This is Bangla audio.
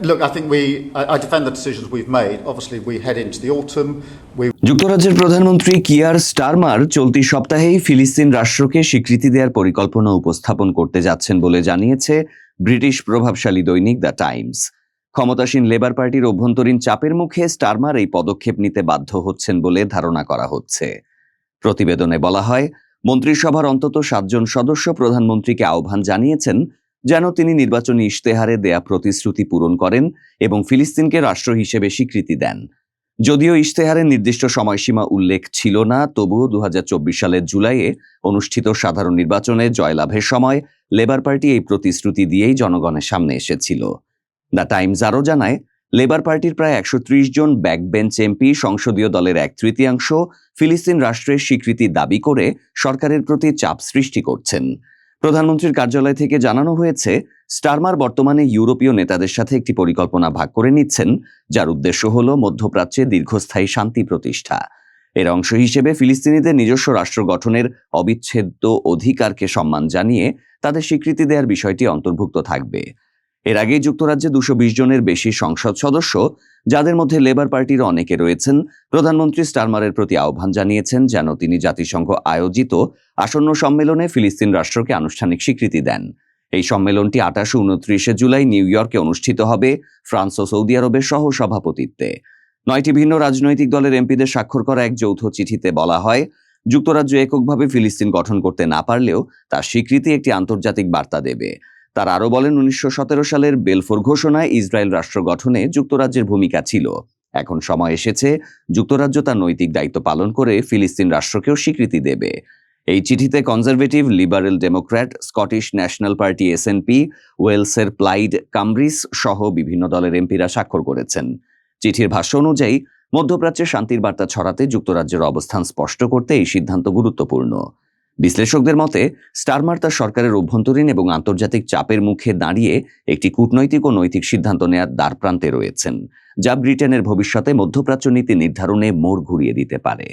Look, I think we, I defend the decisions we've made. Obviously, we head into the autumn. We যুক্তরাজ্যের প্রধানমন্ত্রী কিয়ার স্টারমার চলতি সপ্তাহেই ফিলিস্তিন রাষ্ট্রকে স্বীকৃতি দেওয়ার পরিকল্পনা উপস্থাপন করতে যাচ্ছেন বলে জানিয়েছে ব্রিটিশ প্রভাবশালী দৈনিক দ্য টাইমস ক্ষমতাসীন লেবার পার্টির অভ্যন্তরীণ চাপের মুখে স্টারমার এই পদক্ষেপ নিতে বাধ্য হচ্ছেন বলে ধারণা করা হচ্ছে প্রতিবেদনে বলা হয় মন্ত্রিসভার অন্তত সাতজন সদস্য প্রধানমন্ত্রীকে আহ্বান জানিয়েছেন যেন তিনি নির্বাচনী ইশতেহারে দেয়া প্রতিশ্রুতি পূরণ করেন এবং ফিলিস্তিনকে রাষ্ট্র হিসেবে স্বীকৃতি দেন। যদিও ইশতেহারের নির্দিষ্ট সময়সীমা উল্লেখ ছিল না, তবুও দু হাজার চব্বিশ সালের জুলাইয়ে অনুষ্ঠিত সাধারণ নির্বাচনে জয়লাভের সময় লেবার পার্টি এই প্রতিশ্রুতি দিয়েই জনগণের সামনে এসেছিল। দ্য টাইমস আরও জানায়, লেবার পার্টির প্রায় একশো ত্রিশ জন ব্যাকবেঞ্চ এমপি, সংসদীয় দলের এক তৃতীয়াংশ ফিলিস্তিন রাষ্ট্রের স্বীকৃতি দাবি করে সরকারের প্রতি চাপ সৃষ্টি করছেন। প্রধানমন্ত্রীর কার্যালয় থেকে জানানো হয়েছে, স্টারমার বর্তমানে ইউরোপীয় নেতাদের সাথে একটি পরিকল্পনা ভাগ করে নিচ্ছেন, যার উদ্দেশ্য হল মধ্যপ্রাচ্যে দীর্ঘস্থায়ী শান্তি প্রতিষ্ঠা। এর অংশ হিসেবে ফিলিস্তিনিদের নিজস্ব রাষ্ট্র গঠনের অবিচ্ছেদ্য অধিকারকে সম্মান জানিয়ে তাদের স্বীকৃতি দেওয়ার বিষয়টি অন্তর্ভুক্ত থাকবে। এর আগেই যুক্তরাজ্যে দুশো জনের বেশি সংসদ সদস্য, যাদের মধ্যে লেবার পার্টির অনেকে রয়েছেন, প্রধানমন্ত্রী স্টারমারের প্রতি আহ্বান জানিয়েছেন যেন তিনি জাতিসংঘ আয়োজিত আসন্ন সম্মেলনে ফিলিস্তিন রাষ্ট্রকে আনুষ্ঠানিক স্বীকৃতি দেন। এই সম্মেলনটি আঠাশ উনত্রিশে জুলাই নিউ ইয়র্কে অনুষ্ঠিত হবে ফ্রান্স ও সৌদি আরবের সহ সভাপতিত্বে নয়টি ভিন্ন রাজনৈতিক দলের এমপিদের স্বাক্ষর করা এক যৌথ চিঠিতে বলা হয়, যুক্তরাজ্য এককভাবে ফিলিস্তিন গঠন করতে না পারলেও তার স্বীকৃতি একটি আন্তর্জাতিক বার্তা দেবে। তার আরও বলেন, উনিশশো সতেরো সালের বেলফোর ঘোষণায় ইসরায়েল রাষ্ট্র গঠনে যুক্তরাজ্যের ভূমিকা ছিল। এখন সময় এসেছে যুক্তরাজ্য তার নৈতিক দায়িত্ব পালন করে ফিলিস্তিন রাষ্ট্রকেও স্বীকৃতি দেবে। এই চিঠিতে Conservative, Liberal Democrat, Scottish National Party SNP ওয়েলসের প্লাইড কামব্রিজ সহ বিভিন্ন দলের এমপিরা স্বাক্ষর করেছেন। চিঠির ভাষ্য অনুযায়ী, মধ্যপ্রাচ্যে শান্তির বার্তা ছড়াতে যুক্তরাজ্যের অবস্থান স্পষ্ট করতে এই সিদ্ধান্ত গুরুত্বপূর্ণ। বিশ্লেষকদের মতে স্টারমার তার সরকারের অভ্যন্তরীণ এবং আন্তর্জাতিক চাপের মুখে দাঁড়িয়ে একটি কূটনৈতিক ও নৈতিক সিদ্ধান্ত নেয়ার দ্বারপ্রান্তে রয়েছেন, যা ব্রিটেনের ভবিষ্যতে মধ্যপ্রাচ্য নীতি নির্ধারণে মোড় ঘুরিয়ে দিতে পারে।